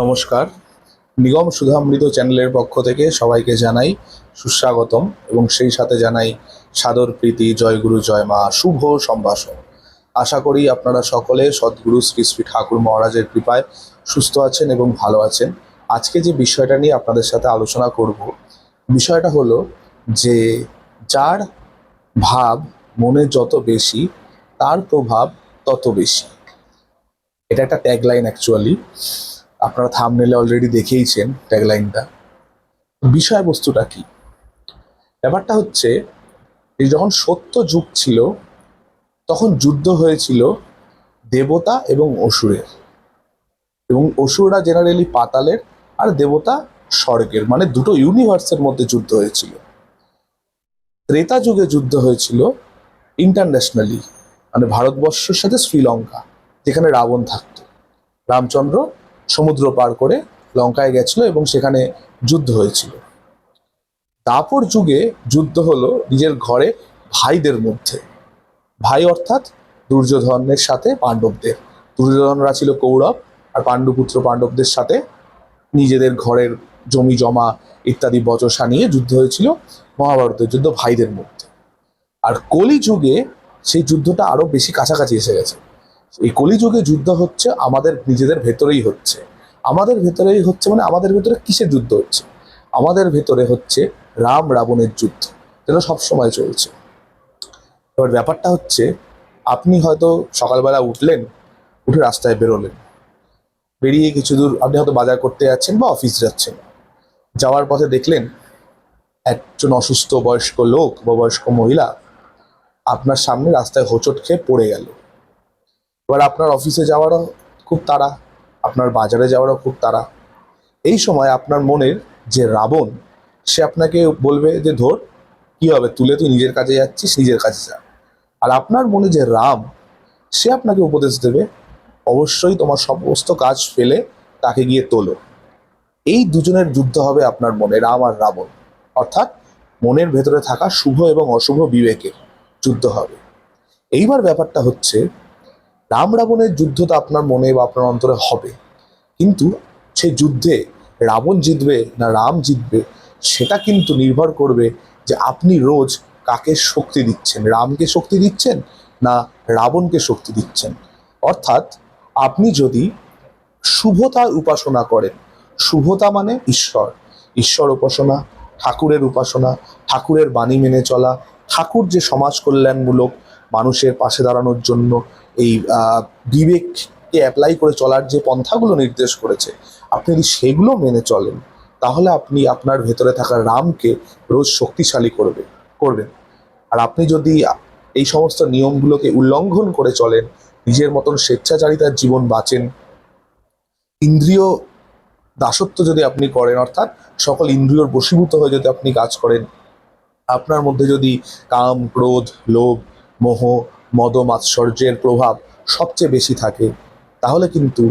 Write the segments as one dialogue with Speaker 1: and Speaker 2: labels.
Speaker 1: নমস্কার। নিগম সুধামৃত চ্যানেলের পক্ষ থেকে সবাইকে জানাই সুস্বাগতম এবং সেই সাথে জানাই সাদর প্রীতি জয়গুরু জয় মা, শুভ সম্ভাষণ। আশা করি আপনারা সকলে সদ্গুরু শ্রী শ্রী ঠাকুর মহারাজের কৃপায় সুস্থ আছেন এবং ভালো আছেন। আজকে যে বিষয়টা নিয়ে আপনাদের সাথে আলোচনা করব, বিষয়টা হলো যে যার ভাব মনে যত বেশি, তার প্রভাব তত বেশি। এটা একটা ট্যাগলাইন অ্যাকচুয়ালি আপনারা থামনেলে অলরেডি দেখেইছেন ট্যাগলাইনটা বিষয়বস্তুটা কি? ব্যাপারটা হচ্ছে, এই যখন সত্য যুগ ছিল, তখন যুদ্ধ হয়েছিল দেবতা এবং অসুরের। এবং অসুররা জেনারেলি পাতালের আর দেবতা স্বর্গের মানে দুটো ইউনিভার্সের মধ্যে যুদ্ধ হয়েছিল। ত্রেতা যুগে যুদ্ধ হয়েছিল ইন্টারন্যাশনালি মানে ভারতবর্ষের সাথে শ্রীলঙ্কা, যেখানে রাবণ থাকতো। রামচন্দ্র সমুদ্র পার করে লঙ্কায় গেছিল এবং সেখানে যুদ্ধ হয়েছিল। দাপর যুগে যুদ্ধ হলো নিজের ঘরে ভাইদের মধ্যে। ভাই অর্থাৎ দুর্যোধনের সাথে পাণ্ডবদের। দুর্যোধনরা ছিল কৌরব আর পাণ্ডুপুত্র পাণ্ডবদের সাথে নিজেদের ঘরের জমি জমা ইত্যাদি বচসা নিয়ে যুদ্ধ হয়েছিল, মহাভারতের যুদ্ধ ভাইদের মধ্যে। আর কলি যুগে সেই যুদ্ধটা আরও বেশি কাছাকাছি এসে গেছে। এই কলিযুগে যুদ্ধ হচ্ছে, আমাদের নিজেদের ভেতরেই হচ্ছে। আমাদের ভেতরেই হচ্ছে মানে আমাদের ভেতরে কিসের যুদ্ধ হচ্ছে? আমাদের ভেতরে হচ্ছে রাম রাবণের যুদ্ধ, যেটা সবসময় চলছে। এবার ব্যাপারটা হচ্ছে, আপনি হয়তো সকালবেলা উঠলেন, উঠে রাস্তায় বেরোলেন। বেরিয়ে কিছু দূর আপনি হয়তো বাজার করতে যাচ্ছেন বা অফিস যাচ্ছেন। যাওয়ার পথে দেখলেন, একজন অসুস্থ বয়স্ক লোক বা বয়স্ক মহিলা আপনার সামনে রাস্তায় হোঁচট খেয়ে পড়ে গেল। এবার আপনার অফিসে যাওয়ারও খুব তাড়া, আপনার বাজারে যাওয়ারও খুব তাড়া। এই সময় আপনার মনের যে রাবণ, সে আপনাকে বলবে যে, ধর, কি হবে? তুলে তুই নিজের কাজে যাচ্ছিস, নিজের কাজে যা। আর আপনার মনে যে রাম, সে আপনাকে উপদেশ দেবে, অবশ্যই তোমার সমস্ত কাজ ফেলে তাকে গিয়ে তোলো। এই দুজনের যুদ্ধ হবে আপনার মনে, রাম আর রাবণ। অর্থাৎ মনের ভেতরে থাকা শুভ এবং অশুভ বিবেকের যুদ্ধ হবে। এইবার ব্যাপারটা হচ্ছে রাম রাবণের যুদ্ধ তো আপনার মনে বা আপনার অন্তরে হবে। কিন্তু সেই যুদ্ধে রাবণ জিতবে না রাম জিতবে, সেটা কিন্তু নির্ভর করবে যে আপনি রোজ কাকে শক্তি দিচ্ছেন, রামকে শক্তি দিচ্ছেন না রাবণকে শক্তি দিচ্ছেন। অর্থাৎ আপনি যদি শুভতার উপাসনা করেন, শুভতা মানে ঈশ্বর ঈশ্বর উপাসনা, ঠাকুরের উপাসনা, ঠাকুরের বাণী মেনে চলা, ঠাকুর যে সমাজ কল্যাণমূলক মানুষের পাশে দাঁড়ানোর জন্য এই বিবেককে অ্যাপ্লাই করে চলার যে পন্থাগুলো নির্দেশ করেছে, আপনি যদি সেগুলো মেনে চলেন, তাহলে আপনি আপনার ভেতরে থাকা রামকে রোজ শক্তিশালী করবে, করবেন। আর আপনি যদি এই সমস্ত নিয়মগুলোকে উল্লঙ্ঘন করে চলেন, নিজের মতন স্বেচ্ছাচারিতার জীবন বাঁচেন, ইন্দ্রিয় দাসত্ব যদি আপনি করেন, অর্থাৎ সকল ইন্দ্রিয়র বশীভূত হয়ে যদি আপনি কাজ করেন, আপনার মধ্যে যদি কাম, ক্রোধ, লোভ, মোহ মদ মাৎসর্যের প্রভাব সবচেয়ে বেশি থাকে, তাহলে কিন্তু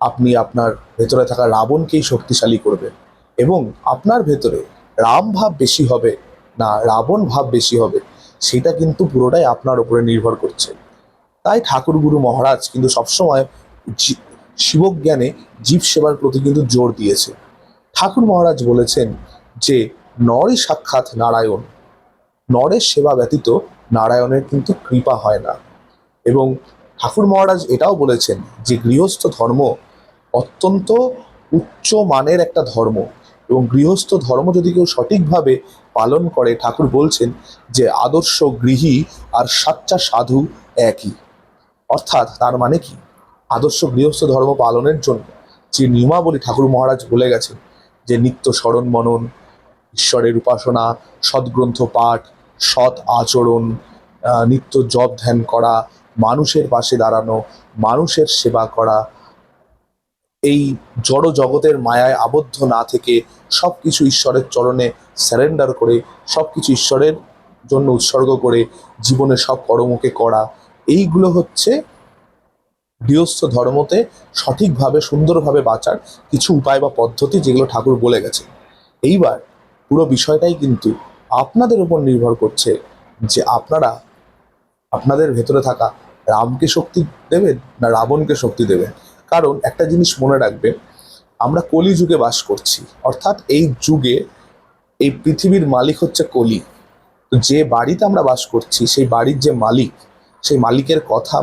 Speaker 1: আপনি আপনার ভেতরে থাকা রাবণকেই শক্তিশালী করবেন এবং আপনার ভেতরে রাম ভাব বেশি হবে না রাবণ ভাব বেশি হবে, সেটা কিন্তু পুরোটাই আপনার উপরে নির্ভর করছে। তাই ঠাকুর গুরু মহারাজ কিন্তু সবসময় শিবজ্ঞানে জীব সেবার প্রতি কিন্তু জোর দিয়েছে। ঠাকুর মহারাজ বলেছেন যে নরই সাক্ষাৎ নারায়ণ, নরের সেবা ব্যতীত নারায়ণের কিন্তু কৃপা হয় না। এবং ঠাকুর মহারাজ এটাও বলেছেন যে গৃহস্থ ধর্ম অত্যন্ত উচ্চ মানের একটা ধর্ম। এবং গৃহস্থ ধর্ম যদি কেউ সঠিকভাবে পালন করে, ঠাকুর বলছেন যে আদর্শ গৃহী আর সাচ্চা সাধু একই। অর্থাৎ তার মানে কি? আদর্শ গৃহস্থ ধর্ম পালনের জন্য যে নিয়মাবলী ঠাকুর মহারাজ বলে গেছেন, যে নিত্য স্মরণ মনন, ঈশ্বরের উপাসনা সদ্গ্রন্থ পাঠ সৎ আচরণ নিত্য জপ ধ্যান করা, মানুষের পাশে দাঁড়ানো, মানুষের সেবা করা, এই জড় জগতের মায়ায় আবদ্ধ না থেকে সব কিছু ঈশ্বরের চরণে স্যারেন্ডার করে সব কিছু ঈশ্বরের জন্য উৎসর্গ করে জীবনে সব কর্মকে করা, এইগুলো হচ্ছে গৃহস্থ ধর্মতে সঠিকভাবে, সুন্দরভাবে বাঁচার কিছু উপায় বা পদ্ধতি যেগুলো ঠাকুর বলে গেছে এইবার পুরো বিষয়টাই কিন্তু আপনাদের উপর নির্ভর করছে যে আপনারা, আপনাদের ভেতরে থাকা রামকে শক্তি দেবেন না রাবণকে শক্তি দেবেন। কারণ একটা জিনিস মনে রাখবেন, আমরা কলি যুগে বাস করছি। অর্থাৎ এই যুগে এই পৃথিবীর মালিক হচ্ছে কলি। তো যে বাড়িতে আমরা বাস করছি, সেই বাড়ির যে মালিক, সেই মালিকের কথা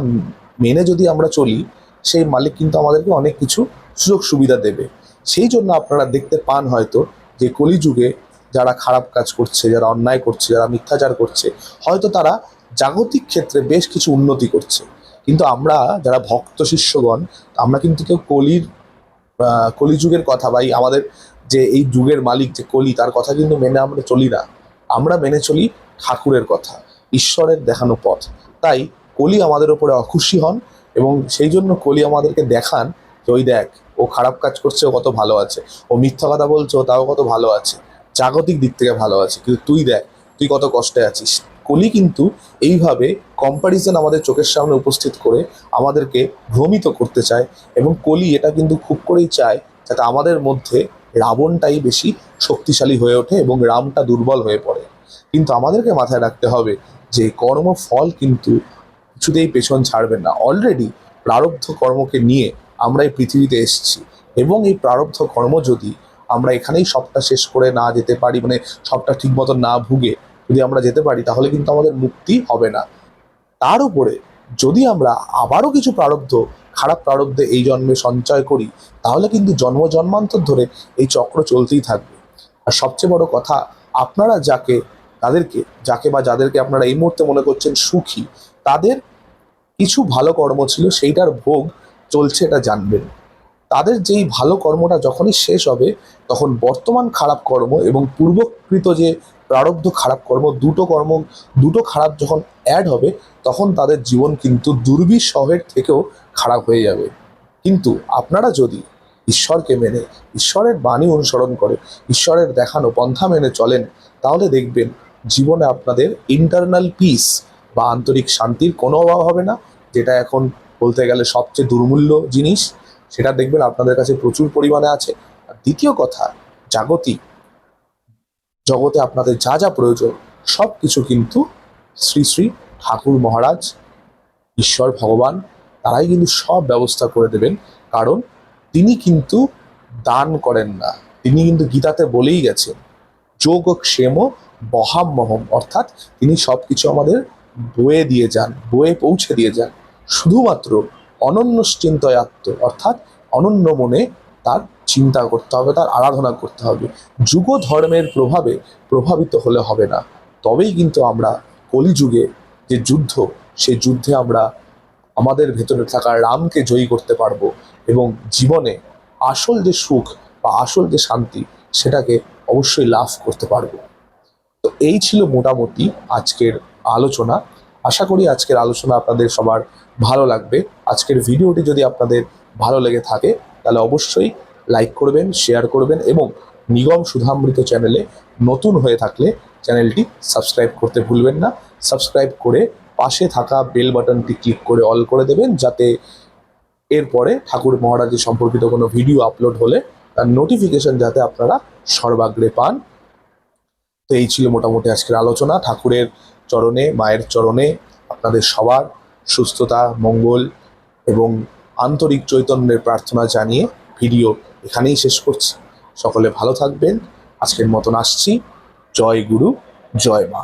Speaker 1: মেনে যদি আমরা চলি, সেই মালিক কিন্তু আমাদেরকে অনেক কিছু সুযোগ সুবিধা দেবে। সেই জন্য আপনারা দেখতে পান হয়তো যে কলিযুগে যারা খারাপ কাজ করছে, যারা অন্যায় করছে, যারা মিথ্যাচার করছে, হয়তো তারা জাগতিক ক্ষেত্রে বেশ কিছু উন্নতি করছে। কিন্তু আমরা যারা ভক্ত শিষ্যগণ, আমরা কিন্তু কেউ কলির কলিযুগের কথা বা আমাদের যে এই যুগের মালিক, যে কলি, তার কথা কিন্তু মেনে আমরা চলি না। আমরা মেনে চলি ঠাকুরের কথা, ঈশ্বরের দেখানো পথ। তাই কলি আমাদের ওপরে অখুশি হন এবং সেই জন্য কলি আমাদেরকে দেখান যে, ওই দেখ, ও খারাপ কাজ করছে, ও কত ভালো আছে। ও মিথ্যা কথা বলছে, ও তাও কত ভালো আছে। জাগতিক দিক থেকে ভালো আছে, কিন্তু তুই দেখ, তুই কত কষ্টে আছিস। কলি কিন্তু এইভাবে কম্প্যারিজন আমাদের চোখের সামনে উপস্থিত করে আমাদেরকে ভ্রমিত করতে চায় এবং কলি এটা কিন্তু খুব করেই চায় যাতে আমাদের মধ্যে রাবণটাই বেশি শক্তিশালী হয়ে ওঠে এবং রামটা দুর্বল হয়ে পড়ে। কিন্তু আমাদেরকে মাথায় রাখতে হবে যে কর্মফল কিন্তু কিছুতেই পেছন ছাড়বে না। অলরেডি প্রারব্ধ কর্মকে নিয়ে আমরা এই পৃথিবীতে এসেছি এবং এই প্রারব্ধ কর্ম যদি আমরা এখানেই সবটা শেষ করে না যেতে পারি মানে সবটা ঠিক মতো না ভুগে যদি আমরা যেতে পারি, তাহলে কিন্তু আমাদের মুক্তি হবে না। তার উপরে যদি আমরা আবারও কিছু প্রারব্ধ, খারাপ প্রারব্ধে এই জন্মে সঞ্চয় করি, তাহলে কিন্তু জন্ম জন্মান্তর ধরে এই চক্র চলতেই থাকবে। আর সবচেয়ে বড় কথা, আপনারা যাকে, তাদেরকে, যাকে বা যাদেরকে আপনারা এই মুহূর্তে মনে করছেন সুখী, তাদের কিছু ভালো কর্ম ছিল, সেইটার ভোগ চলছে এটা জানবেন। তাদের যেই ভালো কর্মটা যখনই শেষ হবে, তখন বর্তমান খারাপ কর্ম এবং পূর্বকৃত যে প্রারব্ধ খারাপ কর্ম, দুটো কর্ম, দুটো খারাপ যখন অ্যাড হবে, তখন তাদের জীবন কিন্তু দুর্বিষহের থেকেও খারাপ হয়ে যাবে। কিন্তু আপনারা যদি ঈশ্বরকে মেনে, ঈশ্বরের বাণী অনুসরণ করে, ঈশ্বরের দেখানো পন্থা মেনে চলেন, তাহলে দেখবেন জীবনে আপনাদের ইন্টারনাল পিস বা আন্তরিক শান্তির কোনো অভাব হবে না, যেটা এখন বলতে গেলে সবচেয়ে দুর্মূল্য জিনিস। সেটা দেখবেন আপনাদের কাছে প্রচুর পরিমাণে আছে। আর দ্বিতীয় কথা, জাগতিক জগতে আপনাদের যা যা প্রয়োজন সব কিছু কিন্তু শ্রী শ্রী ঠাকুর মহারাজ, ঈশ্বর ভগবান, তারাই কিন্তু সব ব্যবস্থা করে দেবেন। কারণ তিনি কিন্তু দান করেন না, তিনি কিন্তু গীতাতে বলেই গেছেন, যোগ ক্ষেম বহাম্মহম অর্থাৎ তিনি সব কিছু আমাদের বয়ে দিয়ে যান, বয়ে পৌঁছে দিয়ে যান। শুধুমাত্র অনন্য চিন্তয়াত্ম অর্থাৎ অনন্য মনে তার চিন্তা করতে হবে, তার আরাধনা করতে হবে। যুগ ধর্মের প্রভাবে প্রভাবিত হলে হবে না। তবেই কিন্তু আমরা কলিযুগে যে যুদ্ধ সেই যুদ্ধে আমরা আমাদের ভেতরে থাকা রামকে জয়ী করতে পারব এবং জীবনে আসল যে সুখ বা আসল যে শান্তি, সেটাকে অবশ্যই লাভ করতে পারব। তো এই ছিল মোটামুটি আজকের আলোচনা। আশা করি আজকের আলোচনা আপনাদের সবার ভালো লাগবে। আজকের ভিডিওটি যদি আপনাদের ভালো লেগে থাকে, তাহলে অবশ্যই লাইক করবেন, শেয়ার করবেন এবং নিগম সুধামৃত চ্যানেলে নতুন হয়ে থাকলে চ্যানেলটি সাবস্ক্রাইব করতে ভুলবেন না। সাবস্ক্রাইব করে পাশে থাকা বেল বাটনটি ক্লিক করে অল করে দেবেন যাতে এরপরে ঠাকুর মহারাজের সম্পর্কিত কোনো ভিডিও আপলোড হলে তার নোটিফিকেশন যাতে আপনারা সর্বাগ্রে পান। তো এই ছিল মোটামুটি আজকের আলোচনা। ঠাকুরের চরণে, মায়ের চরণে আপনাদের সবার সুস্থতা, মঙ্গল এবং আন্তরিক চৈতন্যের প্রার্থনা জানিয়ে ভিডিও এখানেই শেষ করছি। সকলে ভালো থাকবেন। আজকের মতন আসছি। জয় গুরু, জয় মা।